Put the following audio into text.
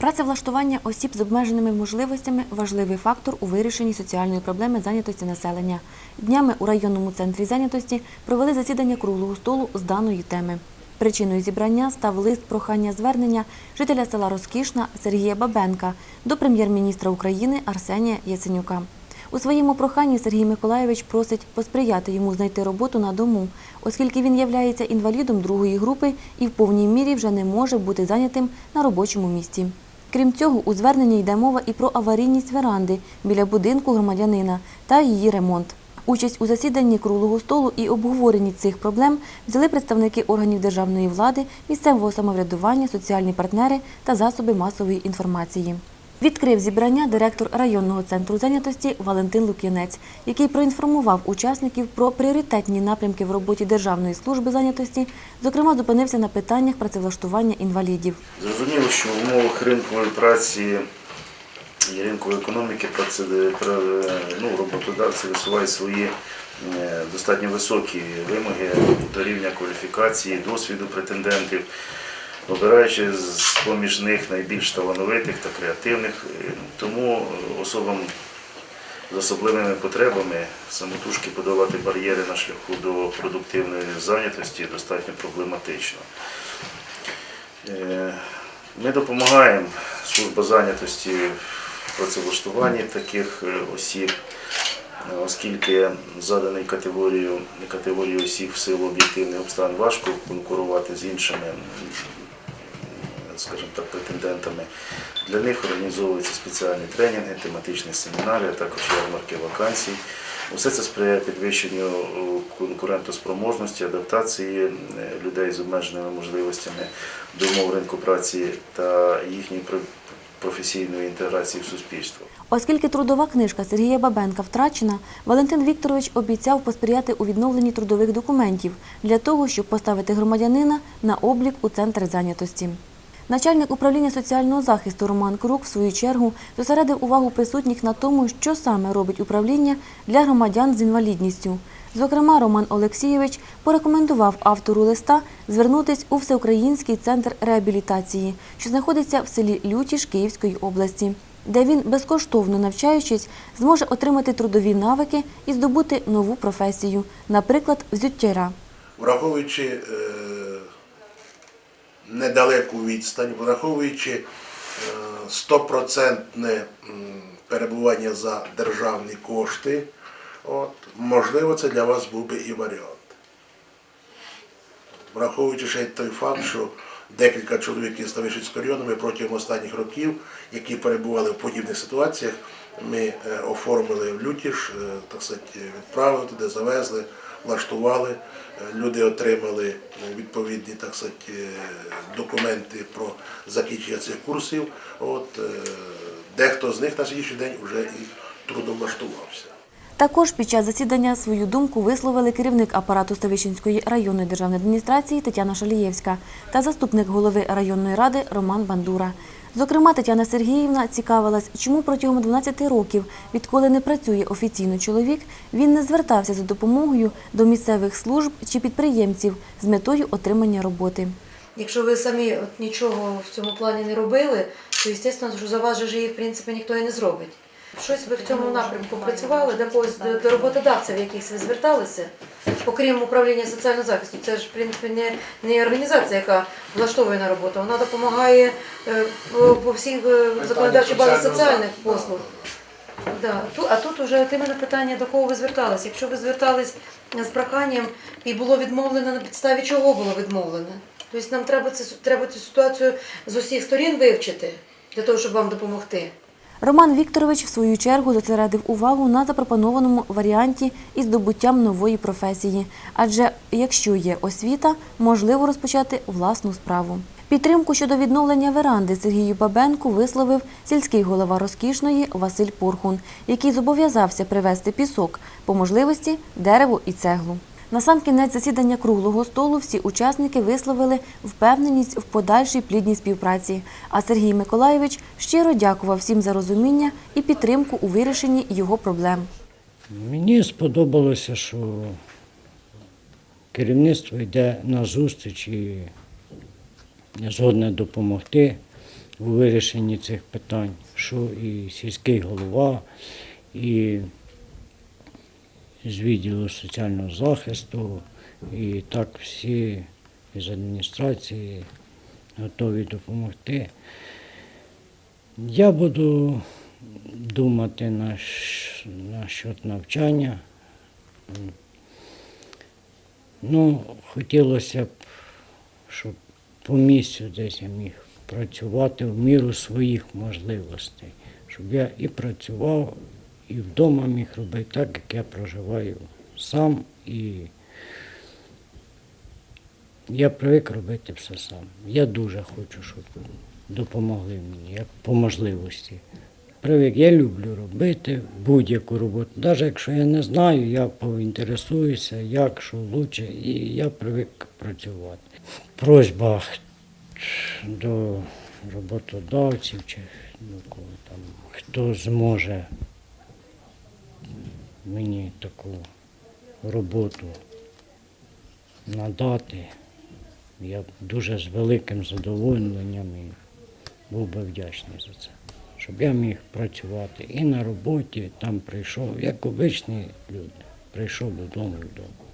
Працевлаштування осіб з обмеженими можливостями важливий фактор у вирішенні соціальної проблеми зайнятості населення. Днями у районному центрі зайнятості провели засідання круглого столу з даної теми. Причиною зібрання став лист прохання звернення жителя села Розкішна Сергія Бабенка до прем'єр-міністра України Арсенія Яценюка. У своєму проханні Сергій Миколайович просить посприяти йому знайти роботу на дому, оскільки він являється інвалідом другої групи і в повній мірі вже не може бути зайнятим на робочому місці. Крім цього, у зверненні йде мова і про аварійність веранди біля будинку громадянина та її ремонт. Участь у засіданні круглого столу і обговоренні цих проблем взяли представники органів державної влади, місцевого самоврядування, соціальні партнери та засоби масової інформації. Відкрив зібрання директор районного центру зайнятості Валентин Лук'янець, який проінформував учасників про пріоритетні напрямки в роботі Державної служби зайнятості, зокрема зупинився на питаннях працевлаштування інвалідів. Зрозуміло, що в умовах ринкової праці і ринкової економіки ну, роботодавці висувають свої е, достатньо високі вимоги до рівня кваліфікації, досвіду претендентів, обираючи з поміж них найбільш талановитих та креативних. Е, Тому е, особам з особливими потребами самотужки подолати бар'єри на шляху до продуктивної зайнятості достатньо проблематично. Е, Ми допомагаємо служба зайнятості в працевлаштуванні таких осіб, оскільки заданий категорію, категорію осіб в силу об'єктивних обставин важко конкурувати з іншими, скажімо так, претендентами. Для них організовуються спеціальні тренінги, тематичні семінари, а також ярмарки вакансій. Усе це сприяє підвищенню е, конкурентоспроможності, адаптації е, людей з обмеженими можливостями до умов ринку праці та їхньої про- професійної інтеграції в суспільство. Оскільки трудова книжка Сергія Бабенка втрачена, Валентин Вікторович обіцяв посприяти у відновленні трудових документів для того, щоб поставити громадянина на облік у центр зайнятості. Начальник управління соціального захисту Роман Крук, в свою чергу, зосередив увагу присутніх на тому, що саме робить управління для громадян з інвалідністю. Зокрема, Роман Олексійович порекомендував автору листа звернутись у Всеукраїнський центр реабілітації, що знаходиться в селі Лютіж Київської області, де він, безкоштовно навчаючись, зможе отримати трудові навики і здобути нову професію, наприклад, взуттєра. враховуючи е, недалеку відстань, враховуючи е, стопроцентне м, перебування за державні кошти, от, можливо, це для вас був би і варіант. Враховуючи ще й той факт, що декілька чоловік із Ставишинського району ми протягом останніх років, які перебували в подібних ситуаціях, ми е, оформили в Лютіж, е, так сказати, відправили туди, завезли, влаштували. Е, Люди отримали відповідні так сказати, документи про закінчення цих курсів. От, дехто з них на сьогоднішній день вже і трудовлаштувався. Також під час засідання свою думку висловили керівник апарату Ставищенської районної державної адміністрації Тетяна Шалієвська та заступник голови районної ради Роман Бандура. Зокрема, Тетяна Сергіївна цікавилась, чому протягом 12 років, відколи не працює офіційно чоловік, він не звертався за допомогою до місцевих служб чи підприємців з метою отримання роботи. Якщо ви самі от нічого в цьому плані не робили, то звісно, що за вас же її в принципі ніхто і не зробить. Щось ви в цьому напрямку працювали, до когось до, до роботодавців, якихось ви зверталися, окрім управління соціального захисту. Це ж в принципі не, не організація, яка влаштовує на роботу. Вона допомагає е, по, по всіх е, законодавчій базі соціальних послуг. Да. Ту- А тут вже от іменно питання, до кого ви звертались. Якщо ви звертались з проханням і було відмовлено, на підставі чого було відмовлено? Тобто нам треба, це, треба цю ситуацію з усіх сторін вивчити для того, щоб вам допомогти. Роман Вікторович в свою чергу зосередив увагу на запропонованому варіанті із здобуттям нової професії. Адже якщо є освіта, можливо розпочати власну справу. Підтримку щодо відновлення веранди Сергію Бабенку висловив сільський голова розкішної Василь Пурхун, який зобов'язався привезти пісок, по можливості дерево і цеглу. На сам кінець засідання круглого столу всі учасники висловили впевненість в подальшій плідній співпраці. А Сергій Миколайович щиро дякував всім за розуміння і підтримку у вирішенні його проблем. Мені сподобалося, що керівництво йде на зустріч і згодне допомогти. у вирішенні цих питань, що і сільський голова, і з відділу соціального захисту, і так всі з адміністрації готові допомогти. Я буду думати на, на навчання. Ну, хотілося б, щоб по місцю десь я міг працювати в міру своїх можливостей, щоб я і працював, і вдома міг робити так, як я проживаю сам. І я привик робити все сам. Я дуже хочу, щоб допомогли мені, як по можливості. Привик, я люблю робити будь-яку роботу. Навіть якщо я не знаю, я поінтересуюся, як, що краще, і я привик працювати. Просьба до роботодавців чи до кого там, хто зможе мені таку роботу надати. Я б дуже з великим задоволенням і був би вдячний за це. Щоб я міг працювати і на роботі, там прийшов, як обичні люди, прийшов додому вдома.